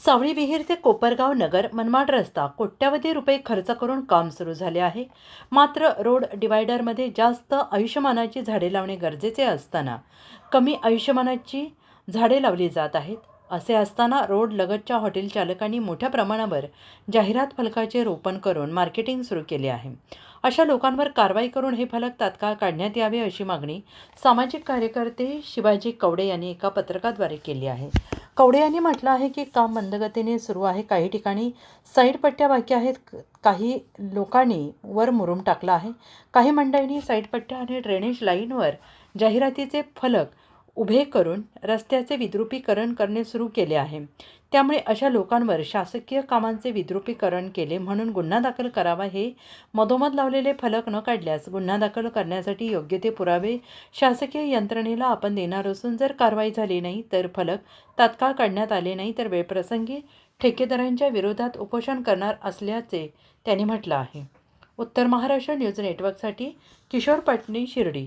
सावळी विहीर ते कोपरगाव नगर मनमाड रस्ता कोट्यावधी रुपये खर्च करून काम सुरू झाले आहे. मात्र रोड डिवायडरमध्ये जास्त आयुष्यमानाची झाडे लावणे गरजेचे असताना कमी आयुष्यमानाची झाडे लावली जात आहेत. असे असताना रोड लगतच्या हॉटेल चालकांनी मोठ्या प्रमाणावर जाहिरात फलकाचे रोपण करून मार्केटिंग सुरू केले आहे. अशा लोकांवर कारवाई करून हे फलक तात्काळ काढण्यात यावे अशी मागणी सामाजिक कार्यकर्ते शिवाजी कवडे यांनी एका पत्रकाद्वारे केली आहे. कवडे यांनी म्हटलं आहे की काम मंदगतीने सुरू आहे. काही ठिकाणी साईड पट्ट्या बाकी आहेत. काही लोकांनी वर मुरूम टाकला आहे. काही मंडळींनी साईड पट्ट्या आणि ड्रेनेज लाईनवर जाहिरातीचे फलक उभे करून रस्त्याचे विद्रुपीकरण करणे सुरू केले आहे. त्यामुळे अशा लोकांवर शासकीय कामांचे विद्रुपीकरण केले म्हणून गुन्हा दाखल करावा हे मधोमध लावलेले फलक न काढल्यास गुन्हा दाखल करण्यासाठी योग्य ते पुरावे शासकीय यंत्रणेला आपण देणार असून जर कारवाई झाली नाही तर फलक तात्काळ काढण्यात आले नाही तर वेळप्रसंगी ठेकेदारांच्या विरोधात उपोषण करणार असल्याचे त्यांनी म्हटलं आहे. उत्तर महाराष्ट्र न्यूज नेटवर्कसाठी किशोर पटणी शिर्डी.